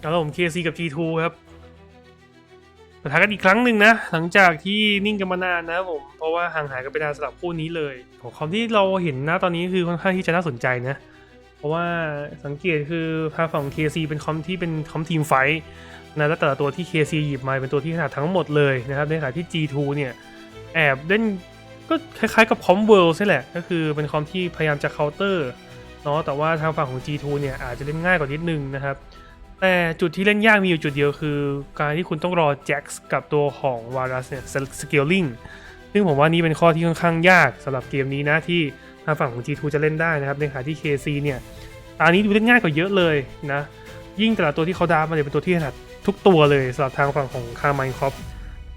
แล้วผม KC กับ G2 ครับปะทะกันอีกครั้งหนึ่งนะ หลังจากที่นิ่งกันมานานนะครับผม เพราะว่าห่างหายกันไปนานสำหรับคู่นี้เลยของความที่เราเห็นนะตอนนี้คือค่อนข้างที่จะน่าสนใจนะ เพราะว่าสังเกตคือภาพของ KC เป็นคอมที่เป็นคอมทีมไฟท์นะและแต่ละตัวที่ KC หยิบมาเป็นตัวที่ขนาดทั้งหมดเลยนะครับ ในขณะที่ G2 เนี่ยแอบเล่นก็คล้ายๆกับคอมเวิลด์ใช่แหละ ก็คือเป็นคอมที่พยายามจะเคาน์เตอร์เนาะแต่ว่าทางฝั่งของ G2 เนี่ยอาจจะเล่นง่ายกว่านิดนึงนะครับ แต่จุดที่เล่นยากมีอยู่จุดเดียวคือ การที่คุณต้องรอแจ็คกับตัวของวารัสเนี่ยสเกลลิงซึ่งผมว่านี่เป็นข้อที่ค่อนข้างยากสำหรับเกมนี้นะที่ทางฝั่งของ G2 จะเล่นได้นะครับในขณะที่ KC เนี่ยตอนนี้ดูเล่นง่ายกว่าเยอะเลยนะยิ่งแต่ละตัวที่เขาดามาเนี่ยเป็นตัวที่ถนัดทุกตัวเลยสำหรับทางฝั่งของคาร์ไมน์คอป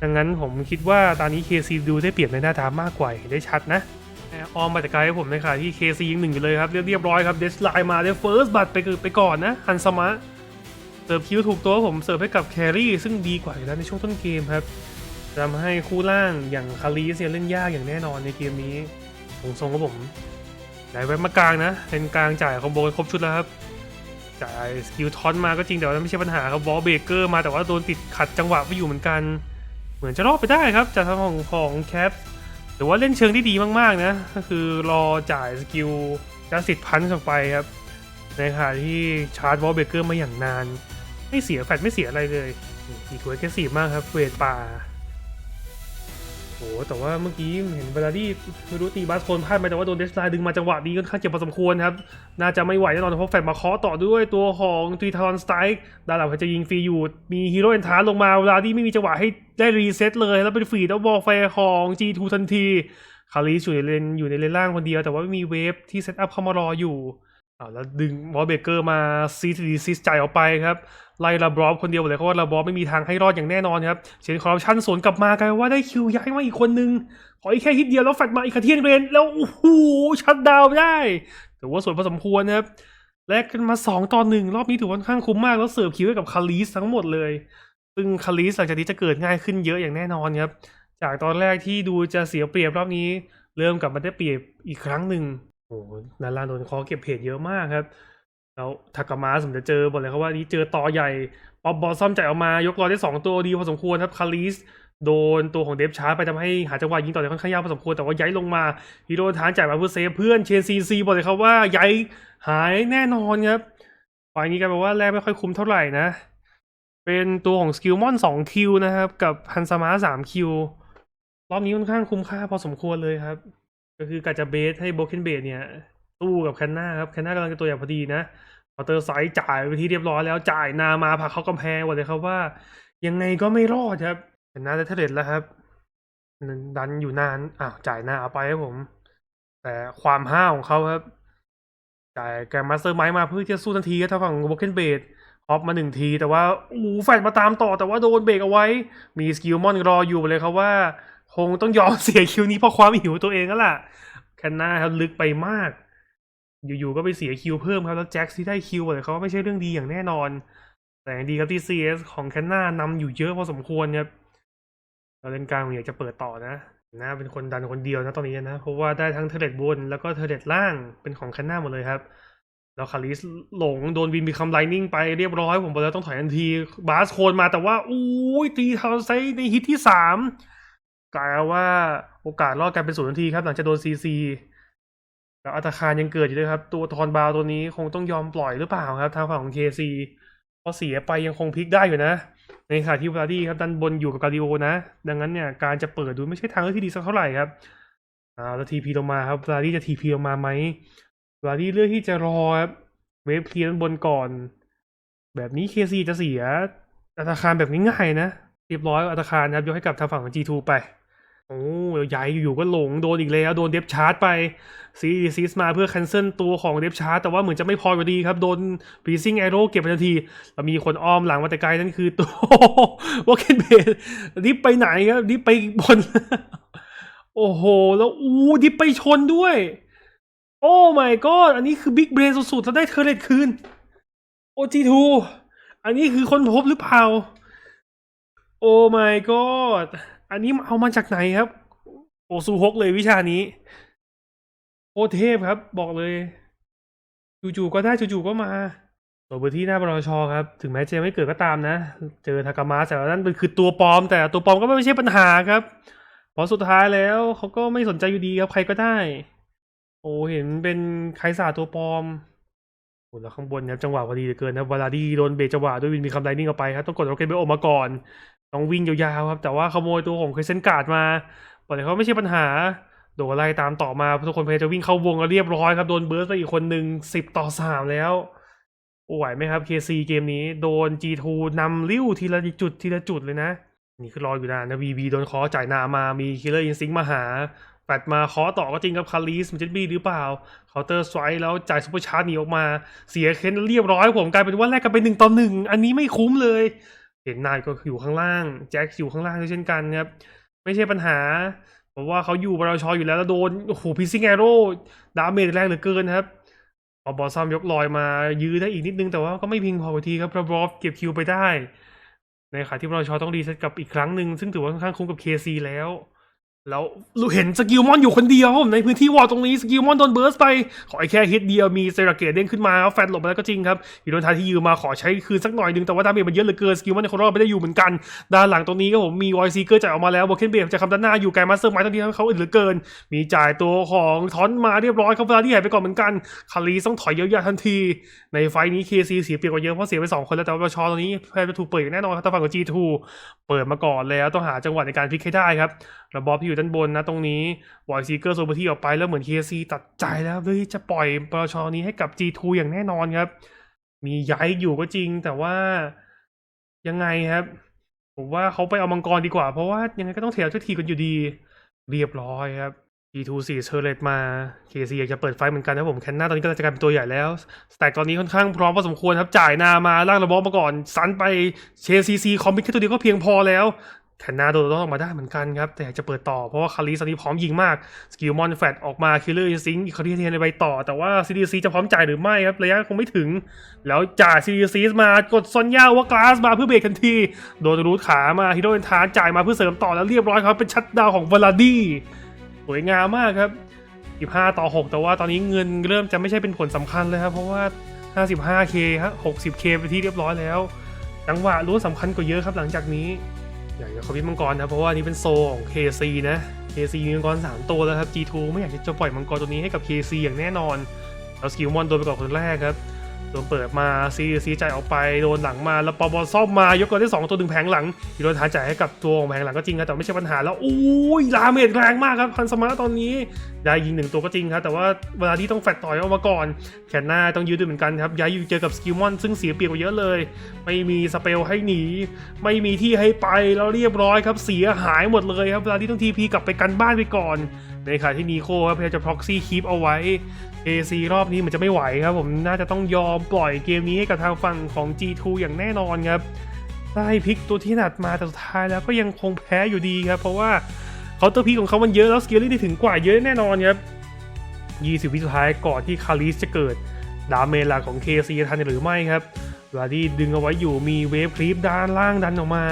ดังนั้นผมคิดว่าตอนนี้ KC ดูได้เปรียบในหน้าดามากกว่าเห็นได้ชัดนะออมมาแต่ไกลให้ผมในขณะที่ KC ยังหนึ่งอยู่เลยครับเรียบเรียบร้อยครับเดสไลน์มาได้เฟิร์สบัตไปไปก่อนนะฮันสมะ เสิร์ฟคิวถูกตัวผมเสิร์ฟให้กับแครี่ซึ่งดีกว่าอยู่แล้วในช่วงต้นเกมครับทำให้คู่ล่างอย่างคารีเซียเล่นยากอย่างแน่นอนในเกมนี้ผมทรงกับผมไหนแวบมากลางนะเป็นกลางจ่ายคอมโบครบชุดแล้วครับจ่ายสกิลทอนมาก็จริงแต่ว่าไม่ใช่ปัญหาครับวอลเบเกอร์มาแต่ว่าโดนติดขัดจังหวะไปอยู่เหมือนกัน เหมือนจะรอดไปได้ครับจากทางของของแคปหรือว่าเล่นเชิงที่ดีมากๆนะก็คือรอจ่ายสกิลจัสิตพันช์อไปครับในขณะที่ชาร์จวอลเบเกอร์มาอย่างนาน ไม่เสียแฟดไม่เสียอะไรเลยอีกเวทแค่สี่มากครับเวทป่าโอ้แต่ว่าเมื่อกี้เห็นเวลาที่ไม่รู้ตีบาสโคนพลาดไหมแต่ว่าโดนเดสไลน์ดึงมาจังหวะดีค่อนข้างเจ็บพอสมควรครับ น่าจะไม่ไหวแน่นอนเพราะแฟดมาเคาะต่อด้วยตัวของทรีทอนสไตร์ด้านหลังเขาจะยิงฟรีอยู่ มีฮีโร่เอนทาร์ลงมาเวลาที่ไม่มีจังหวะให้ได้รีเซ็ตเลยแล้วเป็นฟรีแล้วบอลไฟของ G2 ทันทีคาริสอยู่ในเลนอยู่ในเลนล่างคนเดียว แต่ว่าไม่มีเวฟที่เซตอัพเข้ามารออยู่ อาแล้วดึงวอลเบเกอร์มาซีดีซิสจ่ายออกไปครับ ไล่ลาบรอฟคนเดียวเลยเพราะว่าลาบรอฟไม่มีทางให้รอดอย่างแน่นอนครับเชนคอร์รัปชันสวนกลับมากลายเป็นว่าได้คิวย้ายมาอีกคนนึง ขออีกแค่ฮิตเดียวแล้วแฟดมาอีกคาเทียนเรน แล้วโอ้โหชัดดาวได้ถือว่าสวยพอสมควรนะครับแลกกันมา 2 ต่อหนึ่งรอบนี้ถือว่าค่อนข้างคุ้มมากแล้วเสิร์ฟคิวให้กับคาริสทั้งหมดเลย ซึ่งคาริสหลังจากนี้จะเกิดง่ายขึ้นเยอะอย่างแน่นอนครับจากตอนแรกที่ดูจะเสียเปรียบรอบนี้ เริ่มกลับมาได้เปรียบอีกครั้งหนึ่ง อ้โหนาราโดนคอเก็บเพจเยอะมากครับ แล้วทากามาสผมจะเจอบอกเลยครับว่านี้เจอต่อใหญ่ป๊อปบอลซ่อมใจออกมายกรอได้2ตัวดีพอสมควรครับคาริสโดนตัวของเดฟชาร์ไปทำให้หาจังหวะยิงต่อได้ค่อนข้างยากพอสมควรแต่ว่าย้ายลงมาฮีโร่ทานจ่ายมาเพื่อเซฟเพื่อนเชนซีซีบอกเลยครับว่าย้ายหายแน่นอนครับฝ่ายนี้กลายเป็นว่าแรกไม่ค่อยคุ้มเท่าไหร่นะ เป็นตัวของสกิลมอน2คิวนะครับ กับฮันซามา3คิวรอบนี้ค่อนข้างคุ้มค่าพอสมควรเลยครับ ก็คือกาจะเบสให้โบเคนเบสเนี่ยสู้กับแคนนาครับแคนนากำลังจะตัวอย่างพอดีนะพอเตอร์ไซด์จ่ายไปที่เรียบร้อยแล้วจ่ายนามาผักเขากำแพงหมดเลยครับว่า ยังไงก็ไม่รอดครับแคนนาได้เทเลตแล้วครับดันอยู่นานอ้าวจ่ายหน้าเอาไปให้ผม แต่ความห้าวของเขาครับ จ่ายแกมมาสเตอร์ไมมาเพื่อจะสู้ทันทีครับทางฝั่งโบเคนเบสฮอปมาหนึ่งที แต่ว่าโอ้แฟนมาตามต่อแต่ว่าโดนเบรกเอาไว้ มีสกิลมอนรออยู่เลยครับว่า คงต้องยอมเสียคิวนี้เพราะความหิวตัวเองก็ล่ะแคนนาครับลึกไปมาก อยู่ๆก็ไปเสียคิวเพิ่มครับแล้วแจ็คที่ได้คิวเลยเขาไม่ใช่เรื่องดีอย่างแน่นอน แต่ดีครับที่ CS ของแคนนานำอยู่เยอะพอสมควรครับเราเล่นกลางผมอยากจะเปิดต่อนะนะเป็นคนดันคนเดียวนะตอนนี้นะเพราะว่าได้ทั้งเทเลตบน แล้วก็เทเลตล่างเป็นของแคนนาหมดเลยครับแล้วคาริสหลงโดนวินมีคำไลนิ่งไปเรียบร้อยผมบอกแล้วต้องถอยทันที บาสโคนมาแต่ว่า อู้ยตีทาวไซในฮิตที่สาม กลายว่าโอกาสรอดกายเป็นศูนย์ทันทีครับ หลังจากโดนซีซีแล้วอัตคารยังเกิดอยู่ด้วยครับ ตัวทอนบาวตัวนี้คงต้องยอมปล่อยหรือเปล่าครับ ทางฝั่งของเคซีพอเสียไปยังคงพลิกได้อยู่นะ ในขณะที่วาดี้ครับดันบนอยู่กับกาดิโอนะ ดังนั้นเนี่ยการจะเปิดดูไม่ใช่ทางเลือกที่ดีสักเท่าไหร่ครับอ่าแล้วทีพีลงมาครับวาดี้จะทีพีลงมาไหมวาดี้เลือกที่จะรอครับเวฟเคลียร์ด้านบนก่อน แบบนี้เคซีจะเสียอัตคารแบบง่ายๆนะเรียบร้อยอัตคารนะครับยกให้กับทางฝั่งของ G2 ไป โอ้ยใหญ่อยู่ๆก็หลงโดนอีกแล้ว โดนเดฟชาร์จไปซีซีสมาเพื่อแคนเซิลตัวของเดฟชาร์จแต่ว่าเหมือนจะไม่พออยู่ดีครับ โดนปีซิงแอโร่เก็บไปทันที แล้วมีคนอ้อมหลังมาแต่ไกลนั่นคือตัววอเคนเบสดิฟไปไหนครับดิฟไปบน โอ้โห แล้วอู้ดิฟไปชนด้วย โอ้ my god อันนี้คือบิ๊กเบรนสุดๆถ้าได้เทเลตคืนโอจีทูอันนี้คือคนพบหรือเปล่า โอ้ my god อันนี้เอามาจากไหนครับ โอซูฮกเลยวิชานี้โอเทพครับ บอกเลย จู่ๆก็ได้จู่ๆก็มาโซส่วนพื้นที่หน้าบรชครับ ถึงแม้จะไม่เกิดก็ตามนะ เจอทากามาแต่ว่านั่นเป็นคือตัวปลอม แต่ตัวปลอมก็ไม่ใช่ปัญหาครับเพราะสุดท้ายแล้วเขาก็ไม่สนใจอยู่ดีครับใครก็ได้ โอ้เห็นเป็นไคสาตัวปลอมโอ้แล้วข้างบนครับจังหวะพอดีเหลือเกินนะวลาดีโดนเบจังหวะด้วยวินมีคำไลนิ่งเอาไปครับต้องกดโรเกตเบลอมาก่อน ต้องวิ่งยาวๆครับ แต่ว่าขโมยตัวของเคเซนการ์ดมาบอกเลยเขาไม่ใช่ปัญหา โดนไล่ตามต่อมาทุกคนพยายามจะวิ่งเข้าวงแล้วเรียบร้อยครับ โดนเบิร์สไปอีกคนหนึ่งสิบต่อสามแล้วโอ้ไหวไหมครับ KC เกมนี้โดน G2 นำลิ้วทีละจุดทีละจุดเลยนะ นี่คือรออยู่นานนะ VB โดนคอจ่ายนามามี Killer Instinct มาหาแปดมาคอต่อก็จริงครับคาริสมันจะบีหรือเปล่าเคาน์เตอร์สไวแล้วจ่ายซุปเปอร์ชาร์จหนีออกมา เสียเคนเรียบร้อยผมกลายเป็นว่าแลกกันไปหนึ่งต่อหนึ่งอันนี้ไม่คุ้มเลย เห็นนายก็อยู่ข้างล่าง แจ็คอยู่ข้างล่างด้วยเช่นกันครับ ไม่ใช่ปัญหาเพราะว่าเขาอยู่บรชอยู่แล้วแล้วโดนโอ้โหพิซิงแอโร่ดาเมจแรงเหลือเกินครับพอบอสซัมยกลอยมายื้อได้อีกนิดนึงแต่ว่าก็ไม่เพียงพอทีครับพระบอฟเก็บคิวไปได้ในขณะที่บรชอต้องรีเซ็ตกับอีกครั้งหนึ่งซึ่งถือว่าค่อนข้างคุ้มกับเคซีแล้ว แล้วลูเห็นสกิลมอนอยู่คนเดียว ในพื้นที่วอลตรงนี้สกิลมอนโดนเบิร์สไป ขอไอ้แค่ฮิตเดียวมีเซราเกตเด้งขึ้นมาแฟนหลบมาแล้วก็จริงครับอีโดนทาที่ยืมมาขอใช้คืนสักหน่อยหนึงแต่ว่าดาเมจมันเยอะเหลือเกินสกิลมอนในคนรอบไม่ได้อยู่เหมือนกัน ด้านหลังตรงนี้ก็ผมมีวอยซีเกอร์จ่ายออกมาแล้วโบเคนเบฟจากคำด้านหน้าอยู่ไกลมาสเตอร์ไมค์ตรงนี้เขาอึดเหลือเกิน มีจ่ายตัวของทอนมาเรียบร้อยครับเวลาที่หายไปก่อนเหมือนกันคารีต้องถอยเยอะๆทันที ในไฟล์นี้ KC เสียเปรียบกว่าเยอะเพราะเสียไปสองคนแล้วแต่ว่าชอตรงนี้แพนจะถูกเปิดอย่างแน่นอนครับทางฝั่งของ G2 เปิดมาก่อนแล้วต้องหาจังหวะในการพลิกให้ได้ครับระบอบที่อยู่ด้านบนนะตรงนี้วอยซีเกอร์โซเบอร์ที่ออกไปแล้วเหมือน KC ตัดใจแล้วเฮ้ยจะปล่อยปชนี้ให้กับ G2 อย่างแน่นอนครับ มีย้ายอยู่ก็จริง แต่ว่ายังไงครับ ผมว่าเขาไปเอามังกรดีกว่า เพราะว่ายังไงก็ต้องเทรดทุกทีกันอยู่ดี เรียบร้อยครับ G2 4เชอร์เลตมา KC อยากจะเปิดไฟเหมือนกันนะผมแคนนาตอนนี้ก็จะกลายเป็นตัวใหญ่แล้ว แต็กตอนนี้ค่อนข้างพร้อมพอสมควรครับ จ่ายนามาล่างระบอบมาก่อนซันไปเชซีซีคอมมิตแค่ตัวเดียวก็เพียงพอแล้ว แคนนาโดนต้องอกมาได้เหมือนกันครับ แต่จะเปิดต่อเพราะว่าคาริสตอนนี้พร้อมยิงมาก สกิลมอนแฟตออกมาคิลเลอร์ซิงอีกคาริเทียนไปต่อ แต่ว่า CDC จะพร้อมจ่ายหรือไม่ครับ ระยะคงไม่ถึง แล้วจ่าย CDC มากดซอนย่าว่ากลาสมาเพื่อเบรกทันที โดนรูทขามาฮิโดเอนทานจ่ายมาเพื่อเสริมต่อแล้วเรียบร้อยครับเป็นชัดดาวของวลาดี้สวยงามมากครับ15ต่อ 6 แต่ว่าตอนนี้เงินเริ่มจะไม่ใช่เป็นผลสำคัญเลยครับเพราะว่า 55k ฮะ 60k ไปที่เรียบร้อยแล้ว จังหวะรู้สำคัญกว่าเยอะครับหลังจากนี้ อยากจะขอพิมังกรนะเพราะว่านี้เป็นโซของ KC นะ KC มีมังกร3ตัวแล้วครับ G2 ไม่อยากจะปล่อยมังกรตัวนี้ให้กับ KC อย่างแน่นอนเอาสกิลมอนโดนไปก่อนคนแรกครับ โดนเปิดมาซีซีจ่ายออกไปโดนหลังมาแล้วปอบอลซ่อมมายกกอนได้สองตัวดึงแผงหลังอีโดนทานจ่ายให้กับตัวของแผงหลังก็จริงครับแต่ไม่ใช่ปัญหาแล้วโอ้ยลาเมดแรงมากครับพันสมาร์ตตอนนี้ได้ยิงหนึ่งตัวก็จริงครับแต่ว่าเวลาที่ต้องแฟดต่อยออกมาก่อนแขนหน้าต้องยืดด้วยเหมือนกันครับย้ายอยู่เจอกับสกิลมอนซึ่งเสียเปรียบกว่าเยอะเลย ไม่มีสเปลให้หนี ไม่มีที่ให้ไปแล้วเรียบร้อยครับเสียหายหมดเลยครับเวลาที่ต้องทีพีกลับไปกันบ้านไปก่อน ในขณะที่นีโคครับพยายามจะพ็อกซี่คีปเอาไว้ AC รอบนี้มือนจะไม่ไหวครับผมน่าจะต้องยอมปล่อยเกมนี้ให้กับทางฝั่งของ G2 อย่างแน่นอนครับได้พิกตัวที่ถนัดมาแต่สุดท้ายแล้วก็ยังคงแพ้อยู่ดีครับ เพราะว่าเคาน์เตอร์พิกของเขามันเยอะแล้วสกิลลี่ได้ถึงกว่าเยอะแน่นอนครับ20 วิสุดท้ายก่อนที่คาริสจะเกิด ดาเมจหลักของ KC ทันหรือไม่ครับเวลาที่ดึงเอาไว้อยู่มีเวฟคลิปด้านล่างดันออกมา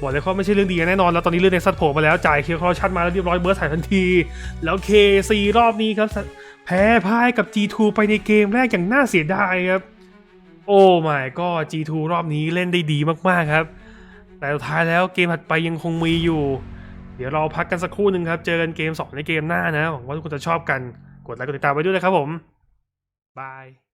บอกเลยว่าไม่ใช่เรื่องดีแน่นอน แล้วตอนนี้เรื่องในซัดโผล่มาแล้ว จ่ายเคียร์คอชัดมาแล้วเรียบร้อยเบิร์สถ่ายทันที แล้ว KC รอบนี้ครับ แพ้พ่ายกับ G2 ไปในเกมแรกอย่างน่าเสียดายครับ โอ้ my ก็ G2 รอบนี้เล่นได้ดีมากๆครับ แต่สุดท้ายแล้วเกมถัดไปยังคงมีอยู่ เดี๋ยวเราพักกันสักครู่หนึ่งครับ เจอกันเกม 2 ในเกมหน้านะ หวังว่าทุกคนจะชอบกัน กดไลค์กดติดตามไว้ด้วยนะครับผมบาย